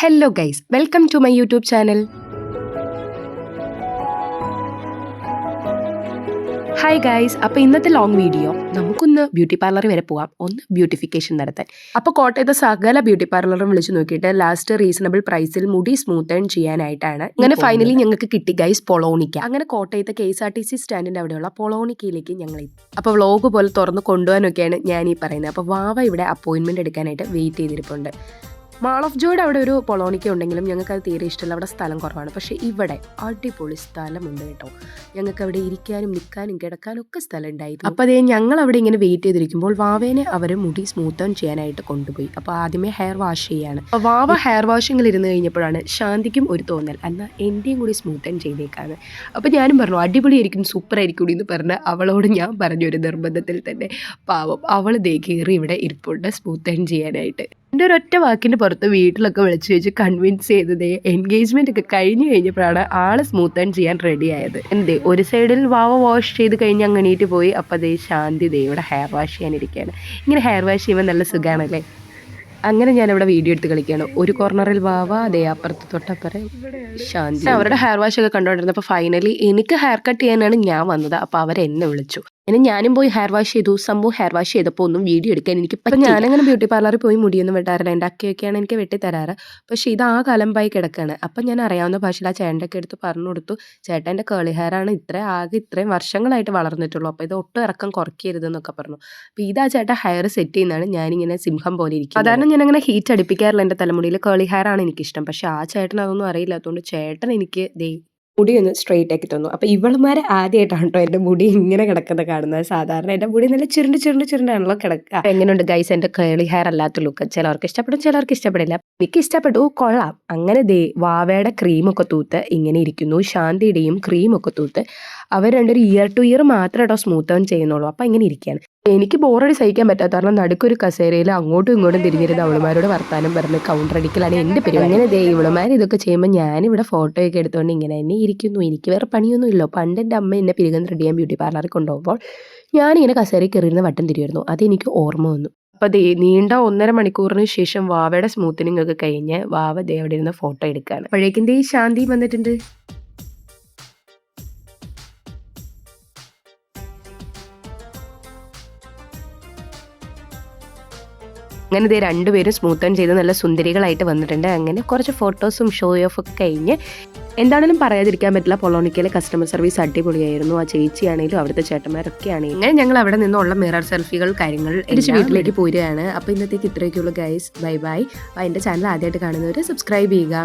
Hello guys welcome to my YouTube channel hi guys അപ്പോൾ ഇന്നത്തെ long video നമുക്കൊന്ന് beauty parlour വരെ പോവാം. ഒന്ന് ബ്യൂട്ടിഫിക്കേഷൻ നടത്താൻ. അപ്പോൾ കോട്ടയത്തെ സകല ബ്യൂട്ടി പാർലറും വിളിച്ചു നോക്കിയിട്ട് ലാസ്റ്റ് റീസണബിൾ പ്രൈസിൽ മുടി സ്മൂത്ത് ഏൺ ചെയ്യാനായിട്ടാണ്. അങ്ങനെ ഫൈനലി ഞങ്ങൾക്ക് കിട്ടി ഗൈസ് പൊളോണിക്ക. അങ്ങനെ കോട്ടയത്തെ K S R T C സ്റ്റാൻഡിന്റെ അവിടെയുള്ള പൊളോണിക്കയിലേക്ക് ഞങ്ങൾ അപ്പൊ അപ്പോൾ വ്ളോഗ് പോലെ തുറന്ന് കൊണ്ടുപോകാനൊക്കെയാണ് ഞാൻ ഈ പറയുന്നത്. അപ്പോൾ വാവ ഇവിടെ അപ്പോയിന്റ്മെന്റ് എടുക്കാനായിട്ട് വെയിറ്റ് ചെയ്തിരിപ്പുണ്ട്. മാൾ ഓഫ് ജോയുടെ അവിടെ ഒരു പൊളോണിക്ക ഉണ്ടെങ്കിലും ഞങ്ങൾക്ക് അത് തീരെ ഇഷ്ടമല്ല. അവിടെ സ്ഥലം കുറവാണ്. പക്ഷേ ഇവിടെ അടിപൊളി സ്ഥലമുണ്ട് കേട്ടോ. ഞങ്ങൾക്ക് അവിടെ ഇരിക്കാനും നിൽക്കാനും കിടക്കാനും ഒക്കെ സ്ഥലം ഉണ്ടായിരുന്നു അപ്പോൾ അതേ ഞങ്ങൾ അവിടെ ഇങ്ങനെ വെയിറ്റ് ചെയ്തിരിക്കുമ്പോൾ വാവേനെ അവർ മുടി സ്മൂത്ത് ഓൺ ചെയ്യാനായിട്ട് കൊണ്ടുപോയി. അപ്പോൾ ആദ്യമേ ഹെയർ വാഷ് ചെയ്യാണ്. അപ്പോൾ വാവ ഹെയർ വാഷിങ്ങിൽ ഇരുന്ന് കഴിഞ്ഞപ്പോഴാണ് ശാന്തിക്കും ഒരു തോന്നൽ. എന്നാൽ എന്റെയും കൂടി സ്മൂത്ത് ഓൺ ചെയ്തേക്കാണ് അപ്പോൾ ഞാനും പറഞ്ഞു അടിപൊളി ആയിരിക്കും സൂപ്പർ ആയിരിക്കും എന്ന് പറഞ്ഞ് അവളോട് ഞാൻ പറഞ്ഞു ഒരു നിർബന്ധത്തിൽ തന്നെ പാവം അവൾ ദേ കയറി ഇവിടെ ഇരിപ്പുണ്ട് സ്മൂത്ത് ഓൺ ചെയ്യാനായിട്ട്. എന്റെ ഒരൊറ്റ വാക്കിന്റെ പുറത്ത് വീട്ടിലൊക്കെ വിളിച്ച് വെച്ച് കൺവിൻസ് ചെയ്തത് എൻഗേജ്മെന്റ് ഒക്കെ കഴിഞ്ഞ് കഴിഞ്ഞപ്പോഴാണ് ആൾ സ്മൂത്ത് ആൻഡ് ചെയ്യാൻ റെഡി ആയത്. എന്തേ ഒരു സൈഡിൽ വാവ വാഷ് ചെയ്ത് കഴിഞ്ഞ് അങ്ങനെയിട്ട് പോയി. അപ്പോൾ അതേ ശാന്തി ദേവിടെ ഹെയർ വാഷ് ചെയ്യാനിരിക്കുകയാണ് ഇങ്ങനെ ഹെയർ വാഷ് ചെയ്യുമ്പോൾ നല്ല സുഖമാണല്ലേ അങ്ങനെ ഞാൻ ഇവിടെ വീഡിയോ എടുത്ത് കളിക്കുകയാണ്. ഒരു കോർണറിൽ വാവ അതേ അപ്പുറത്ത് തൊട്ടപ്പുറം ശാന്തി. അവരുടെ ഹെയർ വാഷ് ഒക്കെ കണ്ടുകൊണ്ടിരുന്നപ്പോൾ ഫൈനലി എനിക്ക് ഹെയർ കട്ട് ചെയ്യാനാണ് ഞാൻ വന്നത്. അപ്പോൾ അവരെന്നെ വിളിച്ചു. അങ്ങനെ ഞാനും പോയി ഹെയർ വാഷ് ചെയ്തു. സംഭവം ഹെയർ വാഷ് ചെയ്തപ്പോൾ ഒന്നും വീഡിയോ എടുക്കാൻ എനിക്ക് പറ്റും ഞാനങ്ങനെ ബ്യൂട്ടി പാർലറിൽ പോയി മുടിയൊന്നും വെട്ടാറില്ല. എന്റെ അക്കയൊക്കെയാണ് എനിക്ക് വെട്ടി തരാറ്. പക്ഷേ ഇത് ആ കലമ്പായി കിടക്കുകയാണ് അപ്പം ഞാൻ അറിയാവുന്ന ഭാഷയിൽ ആ ചേട്ടന്റെ എടുത്ത് പറഞ്ഞു കൊടുത്തു. ചേട്ടന്റെ കേളി ഹെയർ ആണ് ഇത്ര ആകെ ഇത്രയും വർഷങ്ങളായിട്ട് വളർന്നിട്ടുള്ളൂ. അപ്പോൾ ഇത് ഒട്ടും ഇറക്കം കുറയ്ക്കരുത് എന്നൊക്കെ പറഞ്ഞു. അപ്പോൾ ഇതാ ചേട്ടൻ ഹെയർ സെറ്റ് ചെയ്യുന്നതാണ്. ഞാനിങ്ങനെ സിംഹം പോലെ ഇരിക്കും സാധാരണ ഞാൻ അങ്ങനെ ഹീറ്റ് അടിപ്പിക്കാറില്ല എന്റെ തലമുടിയിൽ. കേളി ഹെയർ ആണ് എനിക്കിഷ്ടം. പക്ഷേ ആ ചേട്ടൻ അതൊന്നും അറിയില്ലാത്തതുകൊണ്ട് ചേട്ടൻ എനിക്ക് ദേ മുടി ഒന്ന് സ്ട്രെയിറ്റ് ആക്കി തന്നു. അപ്പോൾ ഇവളുമാരെ ആദ്യമായിട്ടാണ് കേട്ടോ എന്റെ മുടി ഇങ്ങനെ കിടക്കുന്നത് കാണുന്നത്. സാധാരണ എന്റെ മുടി നല്ല ചുരുണ്ട് ചുരുണ്ട് ചുരുണ്ടാണല്ലോ കിടക്കുക. എങ്ങനെയുണ്ട് ഗൈസ് എന്റെ കേളി ഹെയർ അല്ലാത്ത ലുക്ക് ചിലർക്ക് ഇഷ്ടപ്പെടും ചിലർക്ക് ഇഷ്ടപ്പെടില്ല. എനിക്ക് ഇഷ്ടപ്പെട്ടു. കൊള്ളാം. അങ്ങനെ ദേ വാവയുടെ ക്രീമൊക്കെ തൂത്ത് ഇങ്ങനെ ഇരിക്കുന്നു. ശാന്തിയുടെയും ക്രീമൊക്കെ തൂത്ത്. അവർ രണ്ടൊരു ഇയർ ടു ഇയർ മാത്രമേ കേട്ടോ സ്മൂത്ത് ഓൺ ചെയ്യുന്നുള്ളൂ. അപ്പോൾ ഇങ്ങനെ ഇരിക്കുകയാണ്. എനിക്ക് ബോറടി സഹിക്കാൻ പറ്റാത്ത കാരണം നടുക്കൊരു കസേരയിൽ അങ്ങോട്ടും ഇങ്ങോട്ടും തിരിഞ്ഞിരുന്ന അവളുമാരോട് വർത്താനം പറഞ്ഞ് കൗണ്ടർ അടിക്കലാണ് എന്റെ പേര്. അങ്ങനെ ദേ ഇവളുമാർ ഇതൊക്കെ ചെയ്യുമ്പോൾ ഞാനിവിടെ ഫോട്ടോയൊക്കെ എടുത്തുകൊണ്ട് ഇങ്ങനെ തന്നെ ഇരിക്കുന്നു. എനിക്ക് വേറെ പണിയൊന്നും ഇല്ലോ. പണ്ട് എന്റെ അമ്മ എന്നെ പിരികം റെഡി ചെയ്യാൻ ബ്യൂട്ടി പാർലറിൽ കൊണ്ടുപോകുമ്പോൾ ഞാനിങ്ങനെ കസേരയിൽ കയറിയിരുന്ന വട്ടം തിരിയായിരുന്നു അതെനിക്ക് ഓർമ്മ വന്നു. അപ്പോൾ ദേ നീണ്ട ഒന്നര മണിക്കൂറിന് ശേഷം വാവയുടെ സ്മൂത്തനിങ് ഒക്കെ കഴിഞ്ഞ് വാവ ദേ അവിടെ ഇരുന്ന് ഫോട്ടോ എടുക്കുകയാണ് അപ്പോഴേക്കും ഈ ശാന്തി വന്നിട്ടുണ്ട്. അങ്ങനെ ഇതേ രണ്ടുപേരും സ്മൂത്ത് ചെയ്ത് നല്ല സുന്ദരികളായിട്ട് വന്നിട്ടുണ്ട്. അങ്ങനെ കുറച്ച് ഫോട്ടോസും ഷോ ഓഫ് ഒക്കെ കഴിഞ്ഞ് എന്താണെങ്കിലും പറയാതിരിക്കാൻ പറ്റില്ല. പൊളോണിക്കയിലെ കസ്റ്റമർ സർവീസ് അടിപൊളിയായിരുന്നു. ആ ചേച്ചിയാണെങ്കിലും അവിടുത്തെ ചേട്ടന്മാരൊക്കെ ആണെങ്കിലും അങ്ങനെ ഞങ്ങൾ അവിടെ നിന്നുള്ള മിറർ സെൽഫികൾ കാര്യങ്ങൾ എനിക്ക് വീട്ടിലേക്ക് പോരുകയാണ്. അപ്പോൾ ഇന്നത്തേക്ക് ഇത്രയൊക്കെയുള്ള ഗൈസ് ബൈ ബൈ എന്റെ ചാനൽ ആദ്യമായിട്ട് കാണുന്നവർ സബ്സ്ക്രൈബ് ചെയ്യുക.